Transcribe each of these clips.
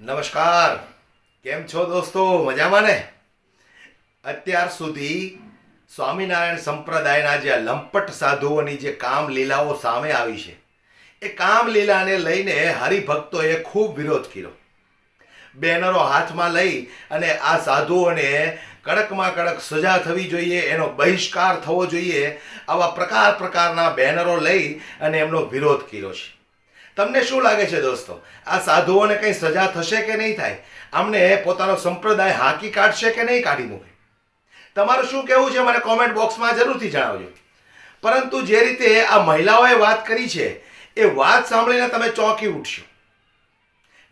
નમસ્કાર. કેમ છો દોસ્તો? મજામાં ને? અત્યાર સુધી સ્વામિનારાયણ સંપ્રદાયના જે લંપટ સાધુઓની જે કામ લીલાઓ સામે આવી છે, એ કામ લીલાને લઈને હરિભક્તોએ ખૂબ વિરોધ કર્યો. બેનરો હાથમાં લઈ અને આ સાધુઓને કડકમાં કડક સજા થવી જોઈએ, એનો બહિષ્કાર થવો જોઈએ, આવા પ્રકાર પ્રકારના બેનરો લઈ અને એમનો વિરોધ કર્યો છે. તમને શું લાગે છે દોસ્તો? આ સાધુઓને કંઈ સજા થશે કે નહીં થાય? આમને પોતાનો સંપ્રદાય હાંકી કાઢશે કે નહીં કાઢી મૂકે? તમારું શું કહેવું છે મને કોમેન્ટ બોક્સમાં જરૂરથી જણાવજો. પરંતુ જે રીતે આ મહિલાઓએ વાત કરી છે, એ વાત સાંભળીને તમે ચોંકી ઉઠશો.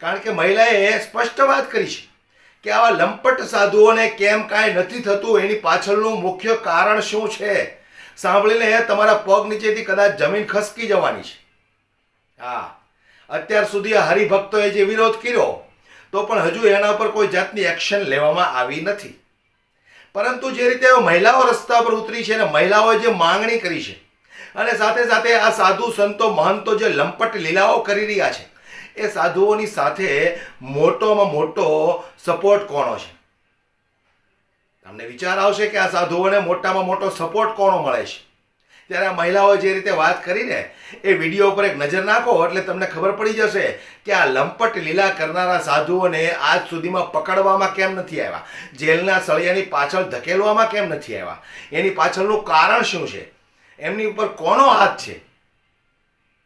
કારણ કે મહિલાએ સ્પષ્ટ વાત કરી છે કે આવા લંપટ સાધુઓને કેમ કાંઈ નથી થતું, એની પાછળનું મુખ્ય કારણ શું છે? સાંભળીને તમારા પગ નીચેથી કદાચ જમીન ખસકી જવાની છે. હા. અત્યાર સુધી હરિભક્તોએ જે વિરોધ કર્યો, તો પણ હજુ એના ઉપર કોઈ જાતની એક્શન લેવામાં આવી નથી. પરંતુ જે રીતે મહિલાઓ રસ્તા પર ઉતરી છે અને મહિલાઓએ જે માંગણી કરી છે, અને સાથે સાથે આ સાધુ સંતો, મહંતો જે લંપટ લીલાઓ કરી રહ્યા છે, એ સાધુઓની સાથે મોટોમાં મોટો સપોર્ટ કોનો છે? તમને વિચાર આવશે કે આ સાધુઓને મોટામાં મોટો સપોર્ટ કોનો મળે છે? ત્યારે આ મહિલાઓ જે રીતે વાત કરીને એ વીડિયો ઉપર એક નજર નાખો, એટલે તમને ખબર પડી જશે કે આ લંપટ લીલા કરનારા સાધુઓને આજ સુધીમાં પકડવામાં કેમ નથી આવ્યા? જેલના સળિયાની પાછળ ધકેલવામાં કેમ નથી આવ્યા? એની પાછળનું કારણ શું છે? એમની ઉપર કોનો હાથ છે?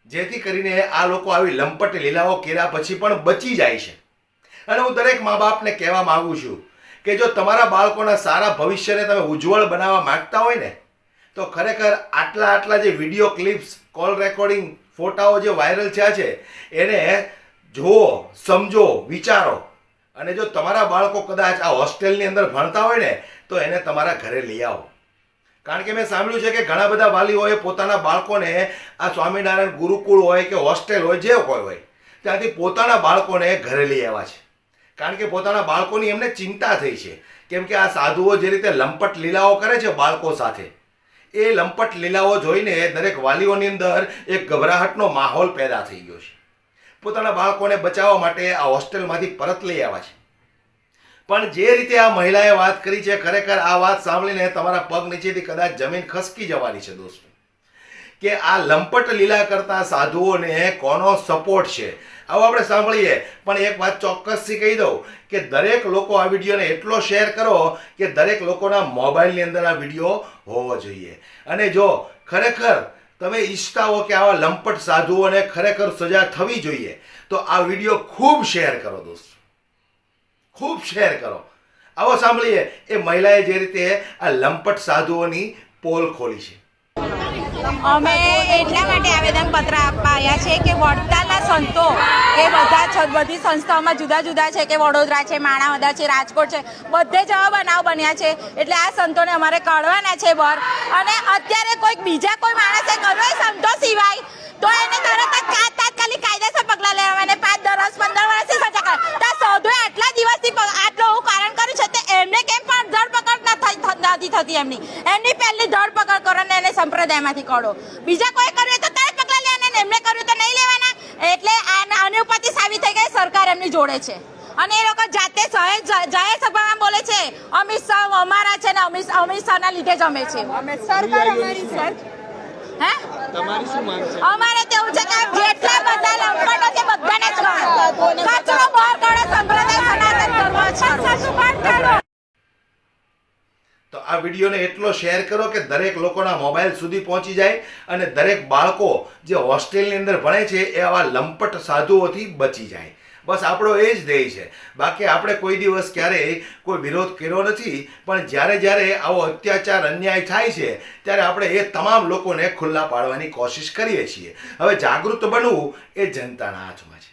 જેથી કરીને આ લોકો આવી લંપટ લીલાઓ કર્યા પછી પણ બચી જાય છે. અને હું દરેક મા બાપને કહેવા માગું છું કે જો તમારા બાળકોના સારા ભવિષ્યને તમે ઉજ્જવળ બનાવવા માંગતા હોય ને તો ખરેખર આટલા આટલા જે વીડિયો ક્લિપ્સ કોલ રેકોર્ડિંગ ફોટાઓ જે વાયરલ થયા છે, એને જુઓ, સમજો, વિચારો. અને જો તમારા બાળકો કદાચ આ હોસ્ટેલની અંદર ભણતા હોય ને, તો એને તમારા ઘરે લઈ આવો. કારણ કે મેં સાંભળ્યું છે કે ઘણા બધા વાલીઓએ પોતાના બાળકોને આ સ્વામિનારાયણ ગુરુકુળ હોય કે હોસ્ટેલ હોય, જે કોઈ હોય, ત્યાંથી પોતાના બાળકોને ઘરે લઈ આવ્યા છે. કારણ કે પોતાના બાળકોની એમને ચિંતા થઈ છે. કેમ કે આ સાધુઓ જે રીતે લંપટ લીલાઓ કરે છે બાળકો સાથે એ લંપટ લીલાઓ જોઈને દરેક વાલીઓની અંદર એક ગભરાહટનો માહોલ પેદા થઈ ગયો છે. પોતાના બાળકોને બચાવવા માટે આ હોસ્ટેલમાંથી પરત લઈ આવ્યા છે. પણ જે રીતે આ મહિલાએ વાત કરી છે, ખરેખર આ વાત સાંભળીને તમારા પગ નીચેથી કદાચ જમીન ખસકી જવાની છે, દોસ્તો. કે આ લંપટ લીલા કરતા સાધુઓને કોનો સપોર્ટ છે? આવો આપણે સાંભળીએ. પણ એક વાત ચોક્કસથી કહી દઉં કે દરેક લોકો આ વિડીયોને એટલો શેર કરો કે દરેક લોકોના મોબાઈલની અંદર આ વીડિયો હોવો જોઈએ. અને જો ખરેખર તમે ઈચ્છતા હો કે આવા લંપટ સાધુઓને ખરેખર સજા થવી જોઈએ, તો આ વીડિયો ખૂબ શેર કરો દોસ્તો. ખૂબ શેર કરો. આવો સાંભળીએ. એ મહિલાએ જે રીતે આ લંપટ સાધુઓની પોલ ખોલી છે. અમે એટલા માટે આવેદનપત્ર આપવા આવ્યા છે કે વડતાલના સંતો, એ બધા બધી સંસ્થાઓમાં જુદા જુદા છે કે વડોદરા છે, માણાવદા છે, રાજકોટ છે, બધે જ બનાવ બન્યા છે. એટલે આ સંતોને અમારે કાઢવાના છે બર અને અત્યારે કોઈક બીજા કોઈ માણસે કર્યો સંતો સિવાય, તો એને તરત જ કા- તાત્કાલિક કાયદેસર પગલાં લેવા અને પાંચ દસ પંદર વર્ષથી સજા કરે તો આ સાધુએ આટલા દિવસથી પ- આટલું એવું કારણ કર્યું છે તો એમને કેમ પણ ધરપકડ ના થઈ થતી એમની. એમની પહેલી ધરપકડ કરો ને એને સંપ્રદાયમાંથી કાઢો. બીજા કોઈ કર્યું તો તરત પગલાં લેવાના ને એમને કર્યું તો નહીં લેવાના. એટલે આની ઉપરથી સાબિત થઈ ગઈ સરકાર એમની જોડે છે. અને એ લોકો જાતે જાહેર જાહેર સભામાં બોલે છે અમિત શાહ અમારા છે ને અમિત અમિત શાહના લીધે જ અમે છે સરકાર અમારી સર હે? તમારી શું માંગ છે? અમારે તેવું તો આ વિડીયોને એટલો શેર કરો કે દરેક લોકોના મોબાઈલ સુધી પહોંચી જાય અને દરેક બાળકો જે હોસ્ટેલની અંદર ભણે છે એ આવા લંપટ સાધુઓથી બચી જાય. બસ આપણો એ જ ધ્યેય છે. બાકી આપણે કોઈ દિવસ ક્યારેય કોઈ વિરોધ કર્યો નથી, પણ જ્યારે જ્યારે આવો અત્યાચાર, અન્યાય થાય છે, ત્યારે આપણે એ તમામ લોકોને ખુલ્લા પાડવાની કોશિશ કરીએ છીએ. હવે જાગૃત બનવું એ જનતાના હાથમાં છે.